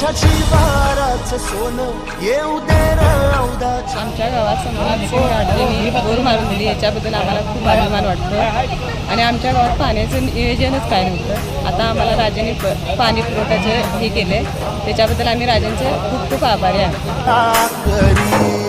सोन्याचं सोनं येऊ दे आमच्या गावात संभाजी सिंग बोर मारून दिली. याच्याबद्दल आम्हाला खूप अभिमान वाटतो. आणि आमच्या गावात पाण्याचं नियोजनच काय नव्हतं. आता आम्हाला राजाने पाणी पुरवठ्याचं हे केलं त्याच्याबद्दल आम्ही राजांचे खूप खूप आभारी आहे